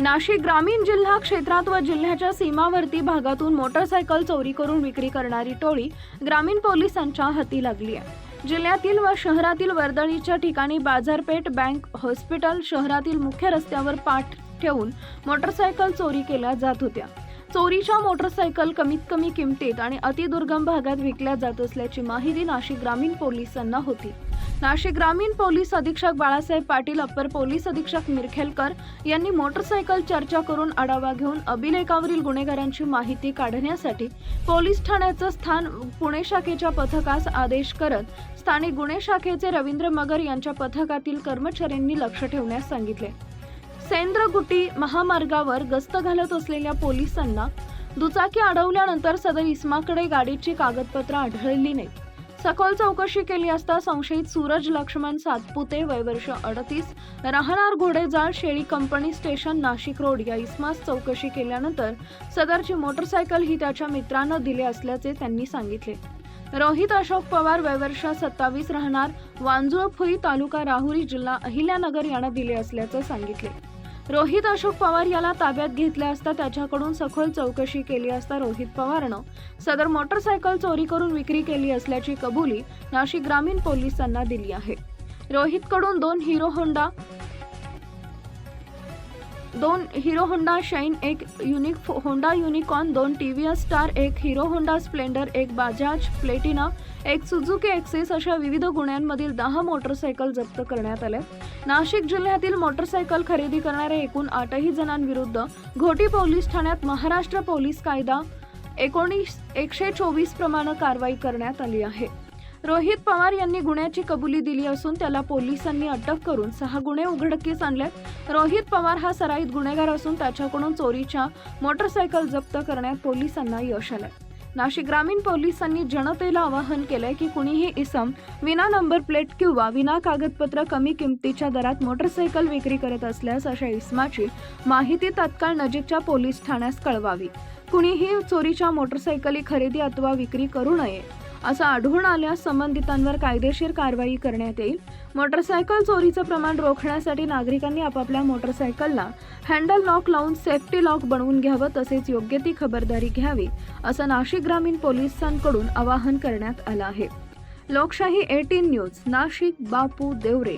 नाशिक ग्रामीण जिल्हा क्षेत्रात व जिल्ह्याच्या सीमावर्ती भागातून मोटरसायकल चोरी करून विक्री करणारी टोळी ग्रामीण पोलिसांच्या हाती लागली आहे. जिल्ह्यातील व शहरातील वर्दळीच्या ठिकाणी बाजारपेठ बँक हॉस्पिटल शहरातील मुख्य रस्त्यावर पाठ ठेवून मोटरसायकल चोरी केल्या जात होत्या. चोरीच्या मोटरसायकल कमीत कमी किमतीत आणि अतिदुर्गम भागात विकल्या जात असल्याची माहिती नाशिक ग्रामीण पोलिसांना होती. नाशिक ग्रामीण पोलीस अधीक्षक बाळासाहेब पाटील अप्पर पोलीस अधीक्षक मिरखेलकर यांनी मोटरसायकल चर्चा करून आढावा घेऊन अभिलेखावरील गुन्हेगारांची माहिती काढण्यासाठी पोलीस ठाण्याचं स्थान पुणे शाखेच्या पथकास आदेश करत स्थानिक गुन्हे शाखेचे रवींद्र मगर यांच्या पथकातील कर्मचाऱ्यांनी लक्ष ठेवण्यास सांगितले. सेंद्रगुटी महामार्गावर गस्त घालत असलेल्या पोलिसांना दुचाकी अडवल्यानंतर सदर इस्माकडे गाडीची कागदपत्र आढळली नाहीत. सखोल चौकशी केली असता संशयित सूरज लक्ष्मण सातपुते वयवर्ष अडतीस राहणार घोडेजाळ शेळी कंपनी स्टेशन नाशिक रोड या इस्मास चौकशी केल्यानंतर सदरची मोटरसायकल ही त्याच्या मित्रानं दिली असल्याचे त्यांनी सांगितले. रोहित अशोक पवार वयवर्ष सत्तावीस राहणार वांजुळफुई तालुका राहुरी जिल्हा अहिल्यानगर यांना दिले असल्याचं सांगितले. रोहित अशोक पवार याला ताब्यात घेतले असता त्याच्याकडून सखोल चौकशी केली असता रोहित पवारनं सदर मोटरसायकल चोरी करून विक्री केली असल्याची कबुली नाशिक ग्रामीण पोलिसांना दिली आहे. रोहितकडून दोन हिरो होंडा दोन हिरो होंडा शाईन एक युनिक होंडा युनिकॉर्न दोन टी व्ही एस स्टार एक हिरो होंडा स्प्लेंडर एक बाजाज प्लेटिना एक सुझुकी एक्सेस अशा विविध गुन्ह्यांमधील दहा मोटरसायकल जप्त करण्यात आल्या नाशिक जिल्ह्यातील मोटरसायकल खरेदी करणाऱ्या एकूण आठही जणांविरुद्ध घोटी पोलीस ठाण्यात महाराष्ट्र पोलीस कायदा एकोणीस एकशे चोवीस प्रमाणे कारवाई करण्यात आली आहे. रोहित पवार यांनी गुन्ह्याची कबुली दिली असून त्याला पोलिसांनी अटक करून सहा गुन्हे उघडकीस आणले रोहित पवार हा सराईत गुन्हेगार असून त्याच्याकडून चोरीच्या मोटरसायकल जप्त करण्यात पोलिसांना यश आलंय. नाशिक ग्रामीण पोलिसांनी जनतेला आवाहन केलंय की कुणीही इसम विना नंबर प्लेट किंवा विना कागदपत्र कमी किमतीच्या दरात मोटरसायकल विक्री करत असल्यास अशा इसमाची माहिती तात्काळ नजीकच्या पोलीस ठाण्यास कळवावी. कुणीही चोरीच्या मोटरसायकली खरेदी अथवा विक्री करू नये. असं आढळून आल्यास संबंधितांवर कायदेशीर कारवाई करण्यात येईल. मोटरसायकल चोरीचं प्रमाण रोखण्यासाठी नागरिकांनी आपापल्या मोटरसायकलला हँडल लॉक लावून सेफ्टी लॉक बनवून घ्यावं तसेच योग्य ती खबरदारी घ्यावी असं नाशिक ग्रामीण पोलिसांकडून आवाहन करण्यात आलं आहे. Lokshahi eighteen news Nashik Bapu Devre.